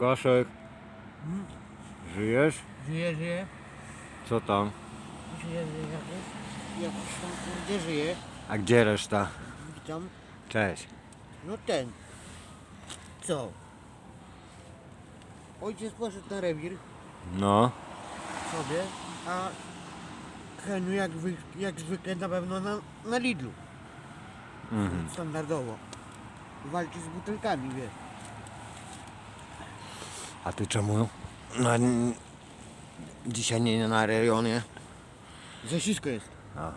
Łukaszek, żyjesz? Żyje, żyje. Co tam? Żyje, żyje jakoś. Jakoś tam kurde żyje. A gdzie reszta? Witam. Cześć. No ten. Co? Ojciec poszedł na rewir No, sobie, a Heniu jak, wy, jak zwykle na pewno na, na Lidlu. mhm. Standardowo. Walczy z butelkami, wiesz. A ty czemu na, dzisiaj nie na rejonie? Za wszystko jest. Aha.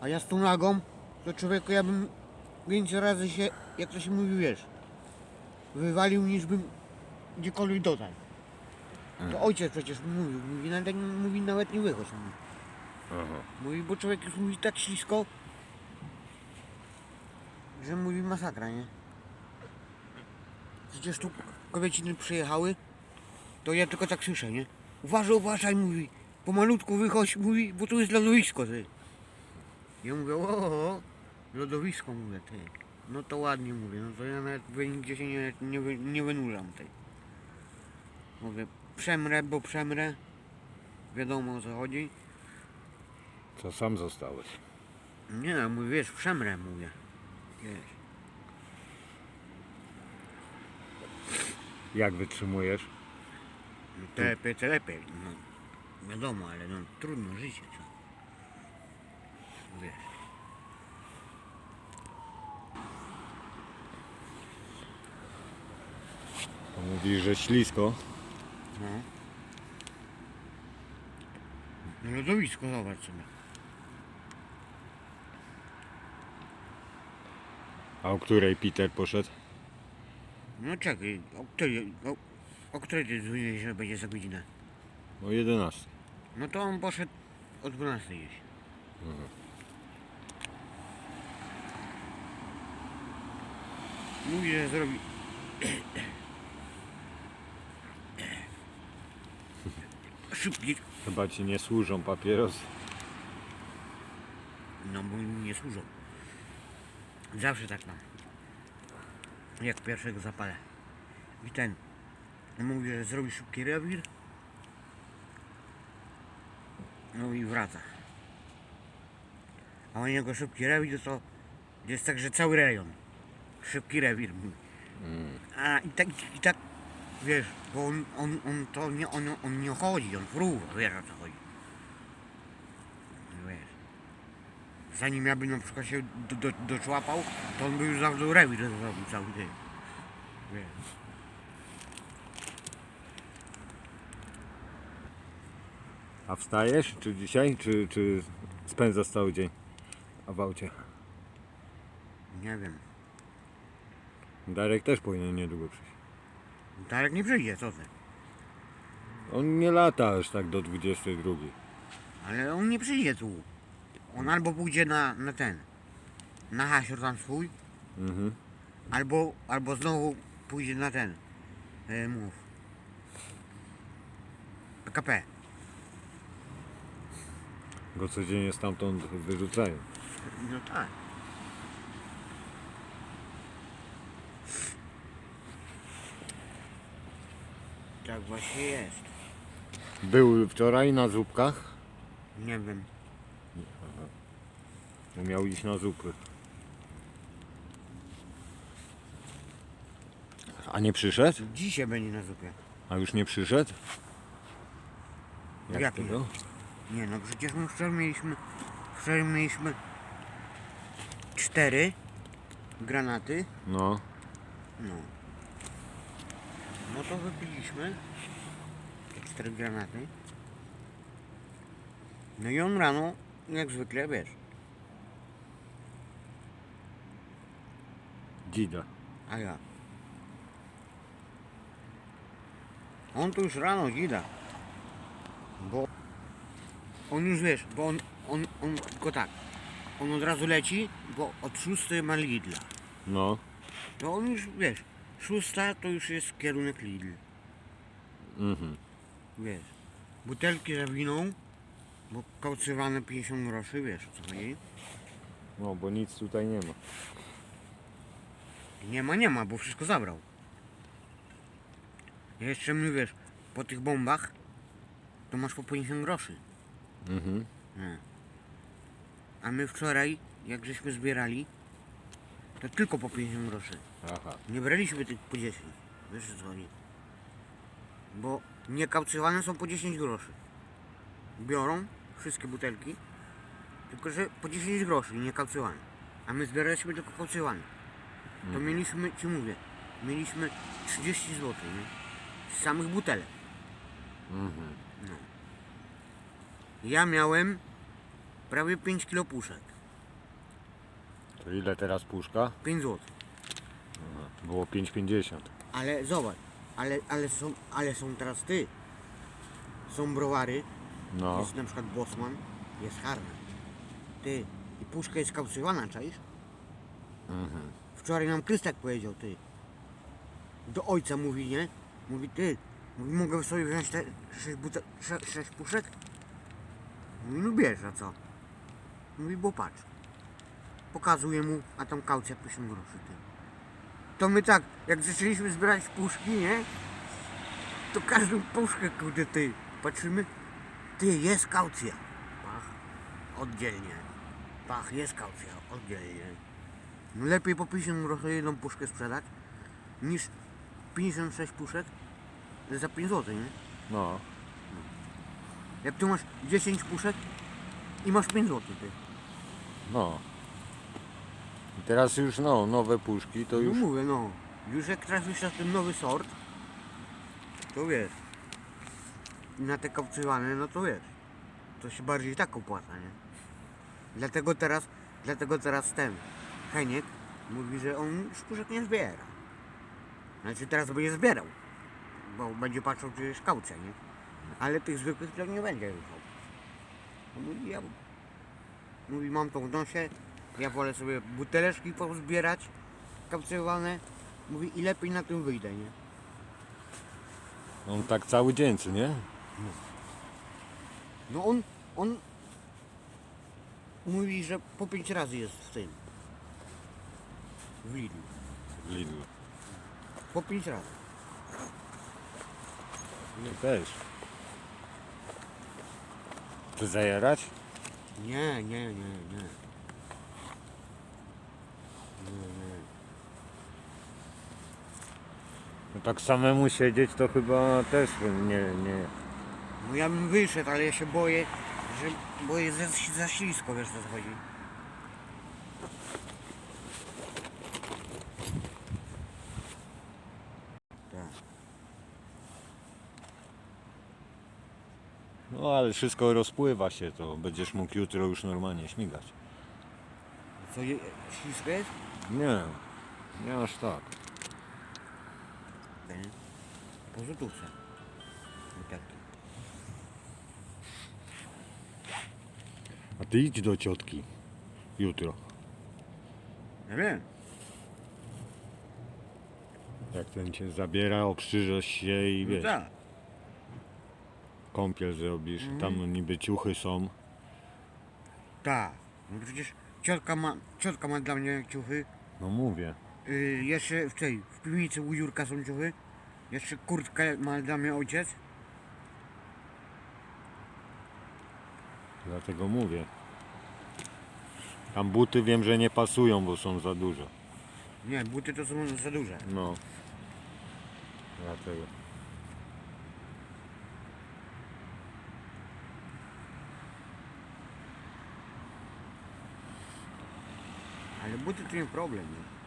A ja z tą nagą, to człowieku ja bym więcej razy się, jak to się mówi, wiesz, wywalił niż bym gdziekolwiek dotarł. To ojciec przecież mówił, mówi nawet, mówi, nawet nie wychodź. Mówi. Aha. mówi, bo człowiek już mówi tak ślisko, że mówi masakra, nie? Przecież tu kobieciny przyjechały, to ja tylko tak słyszę, nie? Uważaj, uważaj, mówi, pomalutku wychodź, mówi, bo tu jest lodowisko, ty. Ja mówię, o, lodowisko, mówię, ty. No to ładnie mówię, no to ja nawet nigdzie się nie, nie, nie wynurzam tej. Mówię, przemrę, bo przemrę. Wiadomo o co chodzi. Co sam zostałeś? Nie, no, mówię, wiesz, przemrę, mówię. Wiesz. Jak wytrzymujesz? No to lepiej, to lepiej. No, wiadomo, ale no trudno życie, co? Wiesz. To mówisz, że ślisko. No. No lodowisko, zobacz sobie. A o której Peter poszedł? No czekaj, o której, o, o której ty dzwoniłeś, że będzie za godzinę? O 11. No to on poszedł o 12 gdzieś. Mówi, że zrobi... Szybki. Chyba ci nie służą papierosy. No bo mi nie służą. Zawsze tak mam. Jak pierwszego zapalę. I ten. Mówi, że zrobi szybki rewir. No i wraca. A u niego szybki rewir to jest tak, że cały rejon. Szybki rewir mówi. A i tak, i tak, wiesz, bo on, on, on to nie, on, on nie chodzi, on fruwa, wiesz o co chodzi. Wiesz. Zanim ja bym na przykład się do, do, doczłapał, to on by już zawsze rewir zrobił cały dzień. Wiesz. A wstajesz? Czy dzisiaj? Czy, czy spędzasz cały dzień w aucie? Nie wiem. Darek też powinien niedługo przyjść. Darek nie przyjdzie, co ty? On nie lata aż tak do 22. Ale on nie przyjdzie tu. On albo pójdzie na, na ten, na hasior tam swój, Mhm. albo, albo znowu pójdzie na ten, e, mów, PKP. Go codziennie stamtąd wyrzucają. No tak. Tak właśnie jest. Był wczoraj na zupkach. Nie wiem. Bo Miał iść na zupy. A nie przyszedł? Dzisiaj będzie na zupie. A już nie przyszedł? Jak to nie? było? Nie no, przecież my wczoraj mieliśmy, wczoraj mieliśmy cztery granaty. No. No. No to wypiliśmy te cztery granaty. No i on rano, jak zwykle, wiesz, Dzida. a ja. On tu już rano dzida. Bo on już wiesz, bo on, on, on tylko tak. On od razu leci, bo od szóstej ma Lidla. No. To on już wiesz, szósta to już jest kierunek Lidl. Mhm. Wiesz, butelki za winą, bo kaucywane 50 groszy, wiesz o co chodzi. No, bo nic tutaj nie ma. Nie ma, nie ma, bo wszystko zabrał. Jeszcze my wiesz, po tych bombach to masz po 50 groszy. Mhm. A my wczoraj, jak żeśmy zbierali, to tylko po 50 groszy. Aha. Nie braliśmy tych po 10. Wiesz co chodzi? Bo niekaucyjowane są po 10 groszy. Biorą wszystkie butelki, tylko że po 10 groszy niekaucyjowane. A my zbieraliśmy tylko kaucyjowane. To mieliśmy, ci mówię, mieliśmy 30 zł, nie? Z samych butelek. Mhm. No. Ja miałem prawie 5 kilo puszek. To ile teraz puszka? 5 zł. Było 5,50. Ale zobacz, ale, ale, są, ale są teraz ty. Są browary, No. jest na przykład Bosman, jest Harman. Ty, i puszka jest kaucyjowana, czaisz? Mhm. Wczoraj nam Krystak powiedział, ty. Do ojca mówi, nie? Mówi, ty, mówi, mogę sobie wziąć te 6, bute- sze- sześć puszek? Mówi, no bierz, a co? Mówi, bo patrz. Pokazuje mu, a tam kaucja 50 groszy, ty. To my tak, jak zaczęliśmy zbierać puszki, nie? To każdą puszkę, kurde, ty, patrzymy, ty, jest kaucja. Pach, oddzielnie. Pach, jest kaucja, oddzielnie. No lepiej po 50 groszy jedną puszkę sprzedać, niż 56 puszek za 5 zł, nie? No. Jak tu masz 10 puszek i masz 5 zł, ty. No. I teraz już no, nowe puszki to już. No mówię, no. Już jak trafisz na ten nowy sort, to wiesz. I na te kaucyjowane, no to wiesz. To się bardziej tak opłaca, nie? Dlatego teraz, dlatego teraz ten Heniek mówi, że on puszek nie zbiera. Znaczy teraz będzie zbierał. Bo będzie patrzył, czy jest kaucja, nie? Ale tych zwykłych to nie będzie ruszał. On mówi, ja mówi, mam to w nosie, ja wolę sobie buteleczki pozbierać, kaucjowane. Mówi, i lepiej na tym wyjdę, nie? On tak cały dzień, co nie? No on, on mówi, że po pięć razy jest w tym. W Lidlu. W Lidlu. Po pięć razy. Ty też. Czy zajarać? Nie, nie, nie, nie. Nie, nie. No tak samemu siedzieć to chyba też nie, nie. No ja bym wyszedł, ale ja się boję, że boję za, za ślisko, wiesz co chodzi. Ale wszystko rozpływa się, to będziesz mógł jutro już normalnie śmigać. Co, je, ślisko jest? Nie, nie aż tak. Nie. Po złotówce. Butelki. A ty idź do ciotki jutro. Ja wiem. Jak ten cię zabiera, okrzyżasz się i No wiesz, tak. Kąpiel zrobisz. Tam niby ciuchy są. Tak. No przecież ciotka ma, ciotka ma dla mnie ciuchy. No mówię. Yy, jeszcze w tej, w piwnicy u Jurka są ciuchy. Jeszcze kurtkę ma dla mnie ojciec. Dlatego mówię. Tam buty wiem, że nie pasują, bo są za duże. Nie, buty to są za duże. No. Dlatego. Ale buty to nie problem. Nie?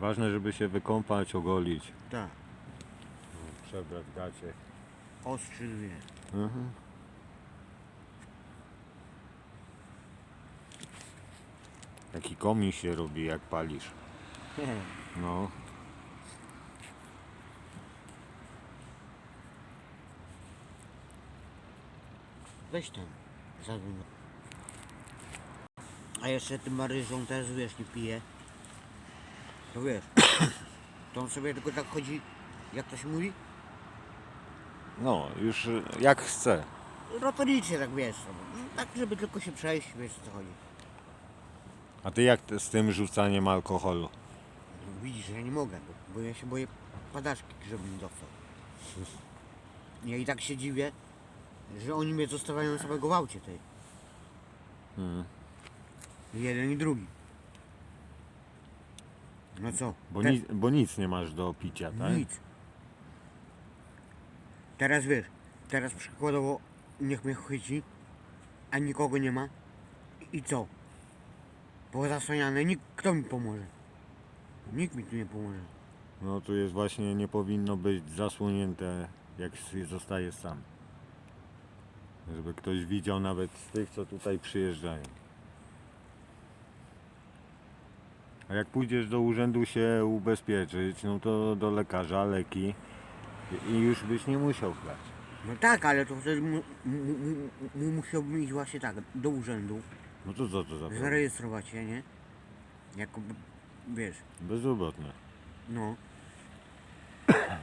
Ważne, żeby się wykąpać, ogolić. Tak. Przebrać gacie. Ostrzy wie. Mhm. Taki komin się robi, jak palisz. No. Weź ten. Zadzwoń. A jeszcze tym Maryżą też wiesz, nie pije. To wiesz. To on sobie tylko tak chodzi, jak to się mówi? No, już jak chce. Rotorycznie tak wiesz. no, Tak, żeby tylko się przejść, wiesz o co chodzi. A ty jak z tym rzucaniem alkoholu? No, widzisz, ja nie mogę, bo, bo ja się boję padaczki, żebym dostał. Ja i tak się dziwię, że oni mnie zostawiają samego w aucie tej. Mm. Jeden i drugi. No co? Bo, Te- nic, bo nic nie masz do picia, tak? Nic. Teraz wiesz, teraz przykładowo niech mnie chwyci, a nikogo nie ma. I co? Pozasłaniane, nikt, kto mi pomoże? Nikt mi tu nie pomoże. No tu jest właśnie, nie powinno być zasłonięte, jak zostaje sam. Żeby ktoś widział nawet z tych, co tutaj przyjeżdżają. A jak pójdziesz do urzędu się ubezpieczyć, no to do lekarza, leki i- już byś nie musiał chlać. No tak, ale to wtedy mu, mu, mu, mu musiałbym iść właśnie tak, do urzędu, No to co to za problem? zarejestrować się, nie? Jako, wiesz, Bezrobotny. no.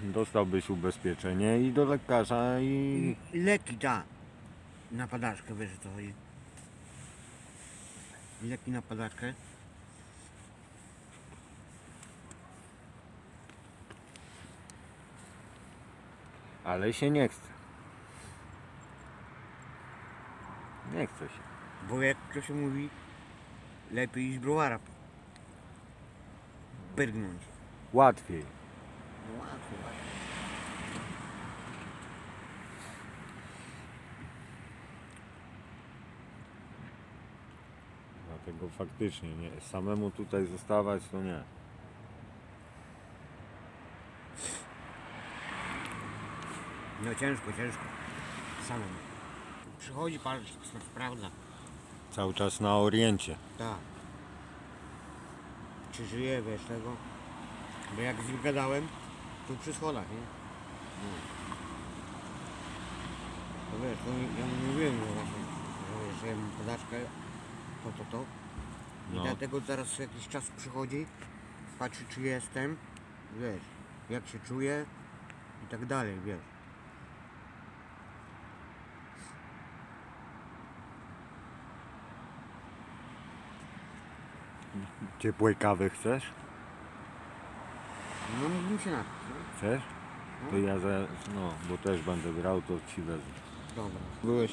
Dostałbyś ubezpieczenie i do lekarza i... I leki, da. Na padaczkę, wiesz o co chodzi. Leki na padaczkę. Ale się nie chce. Nie chce się. Bo jak to się mówi, lepiej iść browara pyrgnąć. Łatwiej. Łatwo. Dlatego faktycznie nie. Samemu tutaj zostawać to nie. No ciężko, ciężko. Samemu. Przychodzi pan, sp- sprawdza. Cały czas na oriencie. Tak. Czy żyje, wiesz tego? Bo jak z nim gadałem, to przy schodach, nie? No. To wiesz, to ja mu mówiłem, że właśnie, że wiesz, że ja mam podaczkę, to, to, to. I No. dlatego zaraz jakiś czas przychodzi, patrzy czy jestem, wiesz, jak się czuję i tak dalej, wiesz. Ciepłej kawy chcesz? No mógłbym się napić? Chcesz? To ja za, no, bo też będę grał, to ci wezmę. Dobra. Byłeś?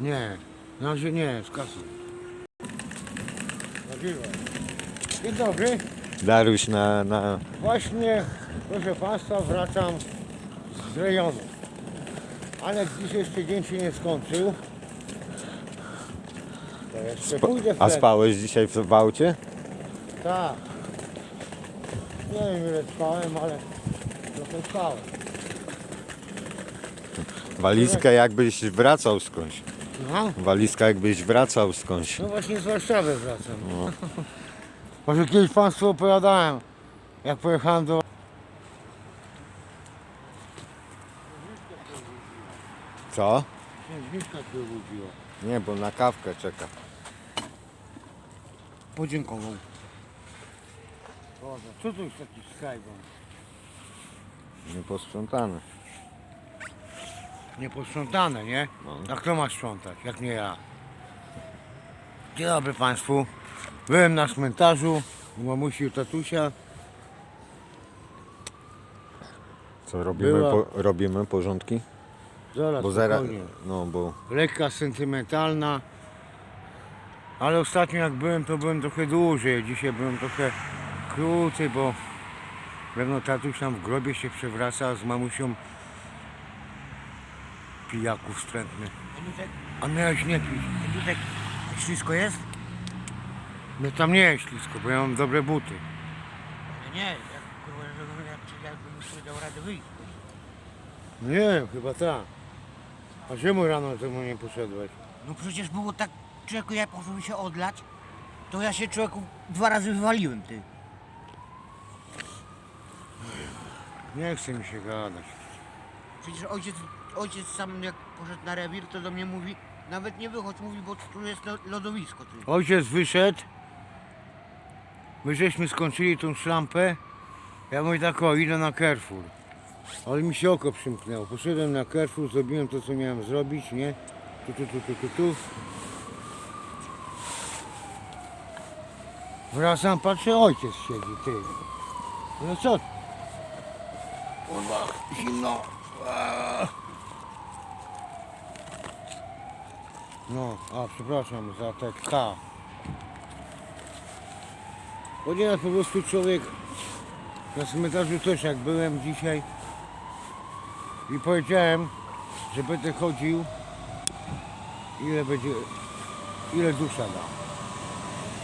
Nie, na razie nie, z kasą. Dzień dobry. Daruś na, na... Właśnie, proszę Państwa, wracam z rejonu. Ale dziś jeszcze dzień się nie skończył. To jeszcze pójdę A spałeś dzisiaj w, w aucie? Tak. Nie wiem ile spałem, ale trochę spałem. Walizkę jakbyś wracał skądś. No, Walizka jakbyś wracał skądś. no właśnie z Warszawy wracam. Może kiedyś Państwu opowiadałem, jak pojechałem do Co? Księżniczka się obudziła. Nie, bo na kawkę czeka. Podziękował. Boże, co to jest taki skajban? Nieposprzątane. Nieposprzątane, nie? No. A kto ma sprzątać, jak nie ja? Dzień dobry Państwu. Byłem na cmentarzu u mamusi i tatusia. Co robimy, Była- po, robimy porządki? Zaraz, Bo zaraz, spokojnie. no bo Lekka sentymentalna. Ale ostatnio jak byłem, to byłem trochę dłużej. Dzisiaj byłem trochę krócej, bo pewno tatuś tam w grobie się przewraca z mamusią pijaków wstrętny. A miałeś nie pić. Edutek, ślisko jest? Mnie tam nie jest ślisko, bo ja mam dobre buty. Ale nie, jak kurwa, jakbym sobie dał radę wyjść. Nie, chyba tak. A czemu rano temu nie poszedłeś? No przecież było tak, człowieku, ja poszedłem się odlać, to ja się człowieku dwa razy wywaliłem, ty. Nie chce mi się gadać. Przecież ojciec, ojciec sam jak poszedł na rewir, to do mnie mówi, nawet nie wychodź, mówi, bo tu jest lo- lodowisko, ty. Ojciec wyszedł. My żeśmy skończyli tą szlampę. Ja mówię tak, o, idę na Carrefour. Ale mi się oko przymknęło. Poszedłem na Carrefour, zrobiłem to, co miałem zrobić, nie? Tu, tu, tu, tu, tu, tu. Wracam, patrzę, ojciec siedzi, ty. No co? Kurwa, zimno. No, a przepraszam za te K. Bo nieraz po prostu człowiek na cmentarzu też jak byłem dzisiaj i powiedziałem, że będę chodził ile będzie, ile dusza da.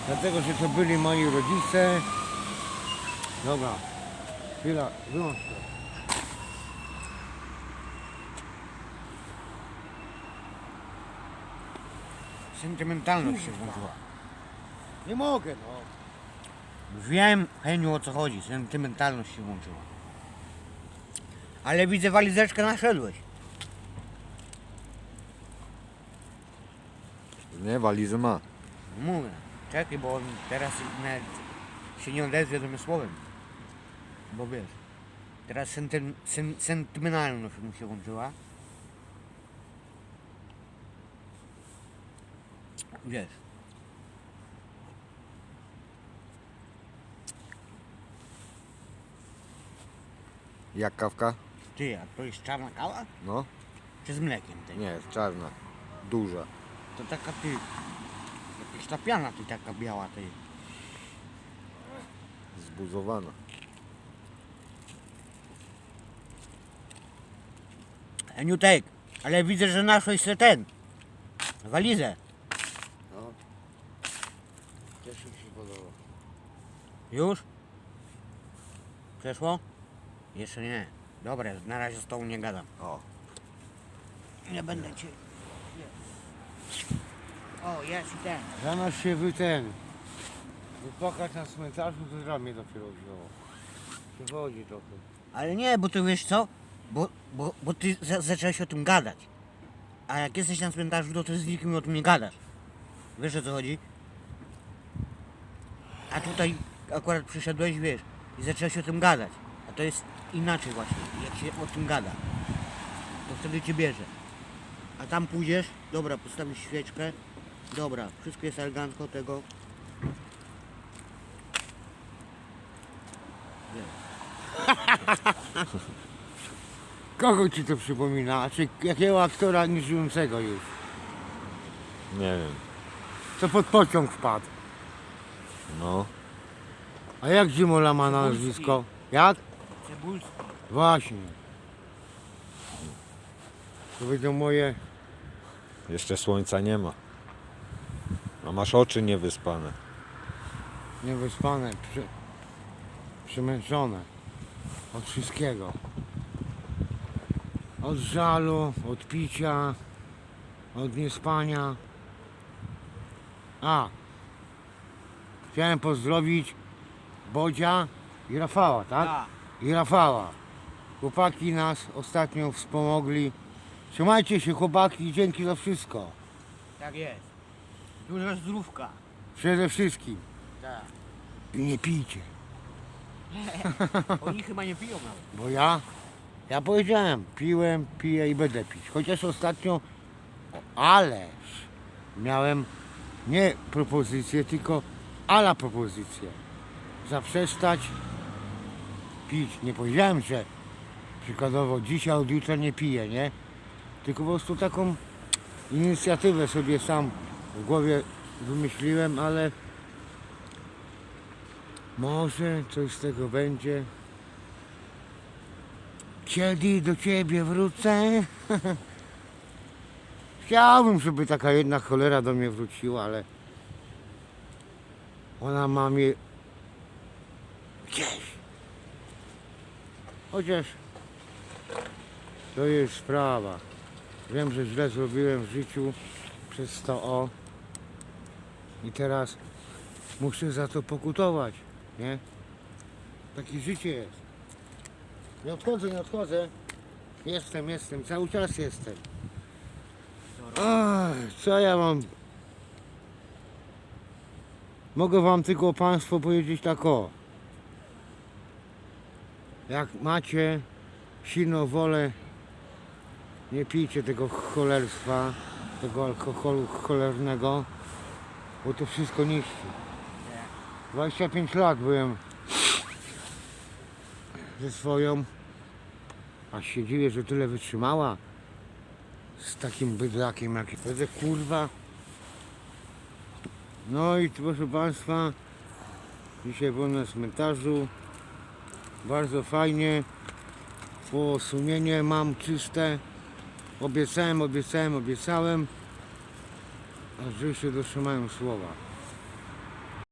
Dlatego, że to byli moi rodzice. Dobra, chwila, wyłącz to. Sentymentalność się włączyła. Nie mogę, no. Wiem, Heniu, o co chodzi. Sentymentalność się włączyła. Ale widzę, walizeczkę naszedłeś. Nie, walizę ma. Mówię. Czekaj, bo on teraz nawet się nie odezwie mnie słowem. Bo wiesz, teraz sentym, sen, sentymentalność mu się włączyła. Wiesz. Jak kawka? Ty, a to jest czarna kawa? No, Czy z mlekiem? Nie, jest czarna. Duża. To taka ty. Jakaś ta piana ty taka biała ty. Zbuzowana. Eniutek, ale widzę, że naszłeś se ten. Walizę. no. Też mi się podoba. Już? Przeszło? Jeszcze nie. Dobra, na razie z tobą nie gadam. O, Nie będę cię. O, jest i ten. Zamiast się wy ten wypłakać na cmentarzu, to ramię dopiero wzięło. Przychodzi trochę. Ale nie, bo to wiesz co? Bo, bo, bo ty za, zacząłeś o tym gadać. A jak jesteś na cmentarzu, to ty z nikim o tym nie gadasz. Wiesz o co chodzi? A tutaj akurat przyszedłeś, wiesz, i zacząłeś o tym gadać. A to jest inaczej właśnie, jak się o tym gada. To wtedy cię bierze. A tam pójdziesz, dobra, postawisz świeczkę, dobra, wszystko jest elegancko tego. Kogo ci to przypomina? Czy jakiego aktora nieżyjącego już? nie wiem. Co pod pociąg wpadł? No, A jak Zimola ma na Cebulski. nazwisko? Jak? Cebulski. Właśnie. To będą moje... jeszcze słońca nie ma. A masz oczy niewyspane. niewyspane, przy, przemęczone od wszystkiego. Od żalu, od picia, od niespania. A, chciałem pozdrowić Bodzia i Rafała, tak? Tak. I Rafała. Chłopaki nas ostatnio wspomogli. Trzymajcie się chłopaki i dzięki za wszystko. Tak jest. Duża zdrówka. Przede wszystkim. Tak. I nie pijcie. Oni chyba nie piją nawet. Bo ja, ja powiedziałem, piłem, piję i będę pić. Chociaż ostatnio, ależ miałem nie propozycję, tylko ala propozycję. Zaprzestać pić. Nie powiedziałem, że przykładowo dzisiaj od jutra nie piję, nie? Tylko po prostu taką inicjatywę sobie sam w głowie wymyśliłem, ale może coś z tego będzie. Kiedy do ciebie wrócę? Chciałbym, żeby taka jedna cholera do mnie wróciła, ale ona ma mnie gdzieś. Chociaż to jest sprawa. Wiem, że źle zrobiłem w życiu przez to o. I teraz muszę za to pokutować, nie? Takie życie jest. Nie odchodzę, nie odchodzę. Jestem, jestem, cały czas jestem. Co ja mam? Mogę wam tylko państwo powiedzieć tak o. Jak macie silną wolę, nie pijcie tego cholerstwa, tego alkoholu cholernego, bo to wszystko niszczy. 25 lat byłem ze swoją. A się dziwię, że tyle wytrzymała. Z takim bydlakiem jak Będę kurwa. No i proszę Państwa, dzisiaj byłem na cmentarzu. Bardzo fajnie. Po sumienie mam czyste. Obiecałem, obiecałem, obiecałem. Że się dotrzymałem słowa.